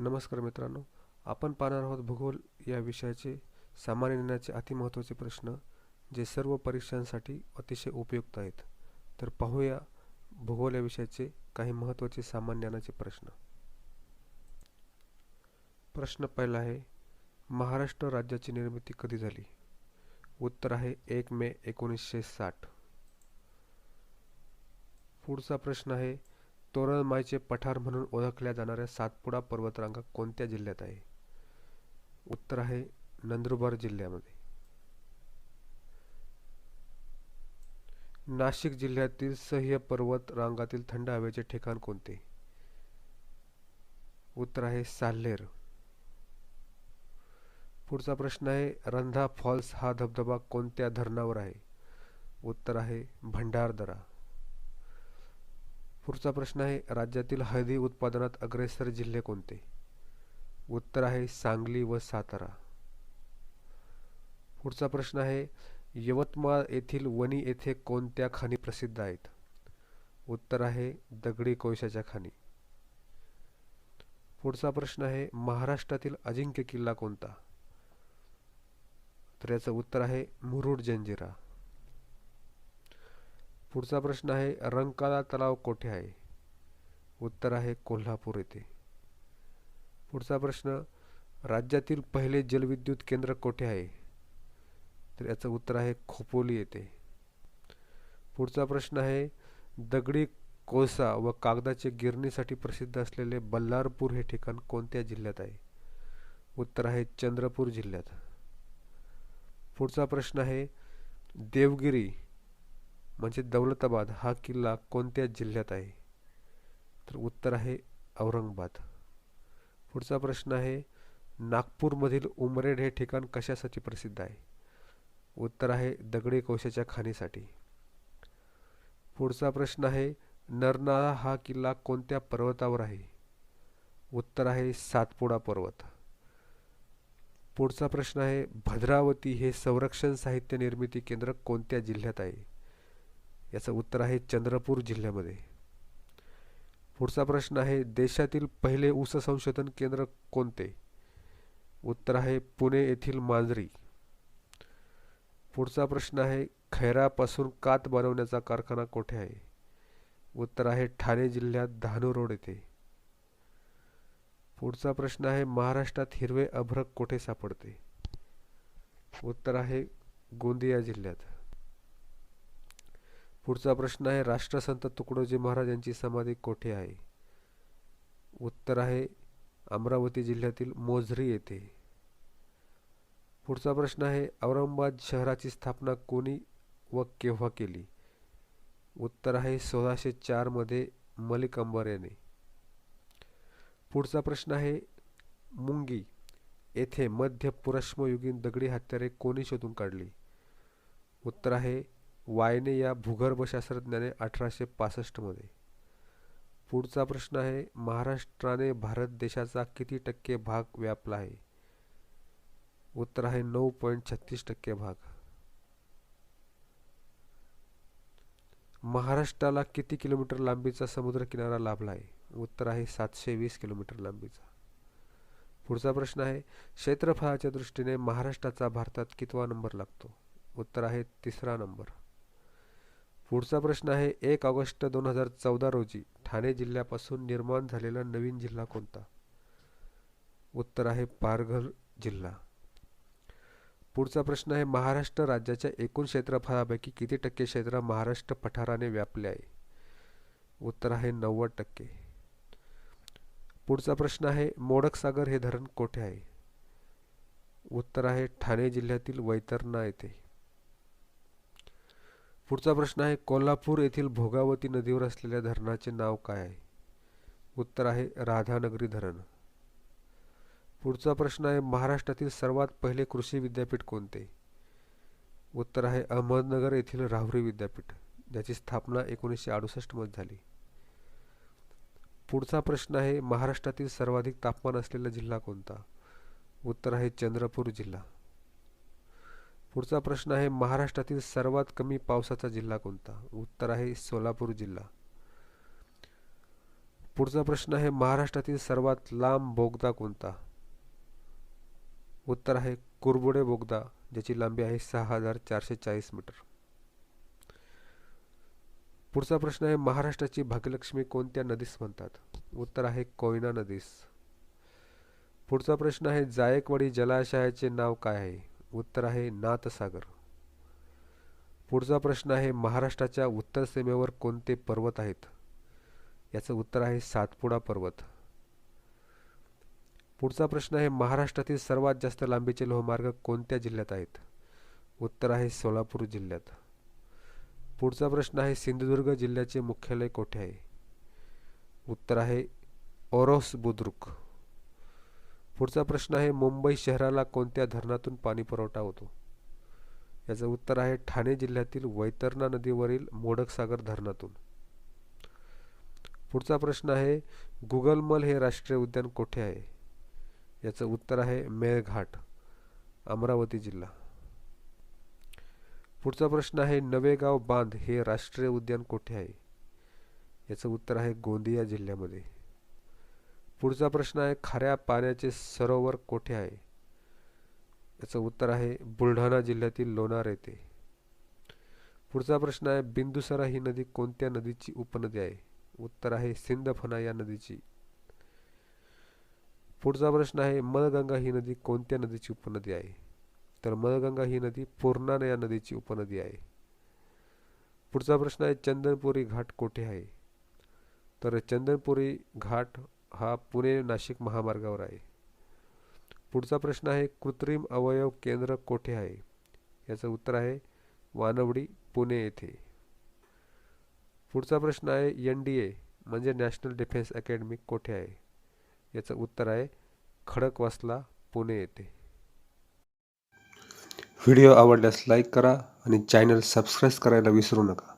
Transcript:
नमस्कार मित्रांनो आपण पाहणार आहोत भूगोल या विषयाचे सामान्य ज्ञानाचे अतिमहत्त्वाचे प्रश्न जे सर्व परीक्षांसाठी अतिशय उपयुक्त आहेत. तर पाहूया भूगोल या विषयाचे काही महत्त्वाचे सामान्य ज्ञानाचे प्रश्न. प्रश्न पहिला आहे महाराष्ट्र राज्याची निर्मिती कधी झाली? उत्तर आहे एक मे एकोणीसशे साठ. पुढचा प्रश्न आहे तोरणमाईचे पठार म्हणून ओळखल्या जाणाऱ्या सातपुडा पर्वतरांगा कोणत्या जिल्ह्यात आहे? उत्तर आहे नंदुरबार जिल्ह्यामध्ये. नाशिक जिल्ह्यातील सह्य पर्वत रांगातील थंड हवेचे ठिकाण कोणते? उत्तर आहे साल्हेर पुढचा प्रश्न आहे रंधा फॉल्स हा धबधबा कोणत्या धरणावर आहे? उत्तर आहे भंडारदरा. पुढचा प्रश्न आहे राज्यातील हळदी उत्पादनात अग्रेसर जिल्हे कोणते? उत्तर आहे सांगली व सातारा. पुढचा प्रश्न आहे यवतमाळ येथील वणी येथे कोणत्या खाणी प्रसिद्ध आहेत? उत्तर आहे दगडी कोळशाच्या खाणी. पुढचा प्रश्न आहे महाराष्ट्रातील अजिंक्य किल्ला कोणता? तर याचं उत्तर आहे मुरुड जंजिरा. पुढचा प्रश्न आहे रंकाळा तलाव कोठे आहे? उत्तर आहे कोल्हापूर येथे. पुढचा प्रश्न राज्यातील पहिले जलविद्युत केंद्र कोठे आहे? तर याचं उत्तर आहे खोपोली येथे. पुढचा प्रश्न आहे दगडी कोळसा व कागदाचे गिरणीसाठी प्रसिद्ध असलेले बल्लारपूर हे ठिकाण कोणत्या जिल्ह्यात आहे? उत्तर आहे चंद्रपूर जिल्ह्यात. पुढचा प्रश्न आहे देवगिरी म्हणजे दौलताबाद हा किल्ला कोणत्या जिल्ह्यात आहे? तर उत्तर आहे औरंगाबाद. पुढचा प्रश्न आहे नागपूरमधील उमरेड हे ठिकाण कशासाठी प्रसिद्ध आहे? उत्तर आहे दगडी कोशाच्या खाणीसाठी. पुढचा प्रश्न आहे नरनाळा हा किल्ला कोणत्या पर्वतावर आहे? उत्तर आहे सातपुडा पर्वत. पुढचा प्रश्न आहे भद्रावती हे संरक्षण साहित्य निर्मिती केंद्र कोणत्या जिल्ह्यात आहे? याचं उत्तर आहे चंद्रपूर जिल्ह्यामध्ये. पुढचा प्रश्न आहे देशातील पहिले ऊस संशोधन केंद्र कोणते? उत्तर आहे पुणे येथील मांजरी. पुढचा प्रश्न आहे खैरापासून कात बनवण्याचा कारखाना कोठे आहे? उत्तर आहे ठाणे जिल्ह्यात धानू रोड येथे. पुढचा प्रश्न आहे महाराष्ट्रात हिरवे अभ्रक कोठे सापडते? उत्तर आहे गोंदिया जिल्ह्यात. पुढचा प्रश्न आहे राष्ट्रसंत तुकडोजी महाराज यांची समाधी कोठे आहे? उत्तर आहे अमरावती जिल्ह्यातील मोझरी येथे. पुढचा प्रश्न आहे औरंगाबाद शहराची स्थापना कोणी व केव्हा केली? उत्तर आहे सोळाशे चारमध्ये मलिक अंबर याने. पुढचा प्रश्न आहे मुंगी येथे मध्य पुरश्मयुगीन दगडी हत्यारे कोणी शोधून काढली? उत्तर आहे वायने या भूगर्भशास्त्रज्ञाने अठराशे पासष्टमध्ये पुढचा प्रश्न आहे महाराष्ट्राने भारत देशाचा किती टक्के भाग व्यापला आहे? उत्तर आहे नऊ पॉईंट छत्तीस टक्के भाग. महाराष्ट्राला किती किलोमीटर लांबीचा समुद्रकिनारा लाभला आहे? उत्तर आहे सातशे वीस किलोमीटर लांबीचा. पुढचा प्रश्न आहे क्षेत्रफळाच्या दृष्टीने महाराष्ट्राचा भारतात कितवा नंबर लागतो? उत्तर आहे तिसरा नंबर. पुढचा प्रश्न आहे एक ऑगस्ट दोन हजार चौदा रोजी ठाणे जिल्ह्यापासून निर्माण झालेला नवीन जिल्हा कोणता? उत्तर आहे पारघर जिल्हा. पुढचा प्रश्न आहे महाराष्ट्र राज्याच्या एकूण क्षेत्रफळापैकी किती टक्के क्षेत्र महाराष्ट्र पठाराने व्यापले आहे? उत्तर आहे नव्वद टक्के. पुढचा प्रश्न आहे मोडकसागर हे धरण कोठे आहे? उत्तर आहे ठाणे जिल्ह्यातील वैतरणा येथे. पुढचा प्रश्न आहे कोल्हापूर येथील भोगावती नदीवर असलेल्या धरणाचे नाव काय आहे? उत्तर आहे राधानगरी धरण. पुढचा प्रश्न आहे महाराष्ट्रातील सर्वात पहिले कृषी विद्यापीठ कोणते? उत्तर आहे अहमदनगर येथील राहुरी विद्यापीठ ज्याची स्थापना एकोणीसशे अडुसष्टमध्ये झाली. पुढचा प्रश्न आहे महाराष्ट्रातील सर्वाधिक तापमान असलेला जिल्हा कोणता? उत्तर आहे चंद्रपूर जिल्हा. पुढचा प्रश्न आहे महाराष्ट्रातील सर्वात कमी पावसाचा जिल्हा कोणता? उत्तर आहे सोलापूर जिल्हा. पुढचा प्रश्न आहे महाराष्ट्रातील सर्वात लांब बोगदा कोणता? उत्तर आहे कुरबुडे बोगदा ज्याची लांबी आहे सहा हजार चारशे चाळीस मीटर. पुढचा प्रश्न आहे महाराष्ट्राची भाग्यलक्ष्मी कोणत्या नदीस म्हणतात? उत्तर आहे कोयना नदीस. पुढचा प्रश्न आहे जायकवाडी जलाशयाचे नाव काय आहे? उत्तर आहे नाथसागर. पुढचा प्रश्न आहे महाराष्ट्राच्या उत्तर सीमेवर कोणते पर्वत आहेत? याचं उत्तर आहे सातपुडा पर्वत. पुढचा प्रश्न आहे महाराष्ट्रातील सर्वात जास्त लांबीचे लोहमार्ग कोणत्या जिल्ह्यात आहेत? उत्तर आहे सोलापूर जिल्ह्यात. पुढचा प्रश्न आहे सिंधुदुर्ग जिल्ह्याचे मुख्यालय कोठे आहे? उत्तर आहे ओरोस बुद्रुक. पुढचा प्रश्न आहे मुंबई शहराला कोणत्या धरणातून पाणी पुरवठा होतो? याचं उत्तर आहे ठाणे जिल्ह्यातील वैतरणा नदीवरील मोडकसागर धरणातून. पुढचा प्रश्न आहे गुगलमल हे राष्ट्रीय उद्यान कोठे आहे? याचं उत्तर आहे मेळघाट अमरावती जिल्हा. पुढचा प्रश्न आहे नवेगाव बांध हे राष्ट्रीय उद्यान कोठे आहे? याचं उत्तर आहे गोंदिया जिल्ह्यामध्ये. पुढचा प्रश्न आहे खाऱ्या पाण्याचे सरोवर कोठे आहे? याचं उत्तर आहे बुलढाणा जिल्ह्यातील लोणार येथे. पुढचा प्रश्न आहे बिंदुसरा ही नदी कोणत्या नदीची उपनदी आहे? उत्तर आहे सिंदफना या नदीची. पुढचा प्रश्न आहे मलगंगा ही नदी कोणत्या नदीची उपनदी आहे? तर मलगंगा ही नदी पूर्णा या नदीची उपनदी आहे. पुढचा प्रश्न आहे चंदनपुरी घाट कोठे आहे? तर चंदनपुरी घाट हा पुणे नाशिक महामार्गावर आहे. पुढचा प्रश्न आहे कृत्रिम अवयव केंद्र कोठे आहे? याचं उत्तर आहे वानवडी पुणे येथे. पुढचा प्रश्न आहे एन डी ए म्हणजे नॅशनल डिफेन्स अकॅडमी कोठे आहे? याचं उत्तर आहे खडकवासला पुणे येथे. व्हिडिओ आवडल्यास लाईक करा आणि चॅनल सबस्क्राईब करायला विसरू नका.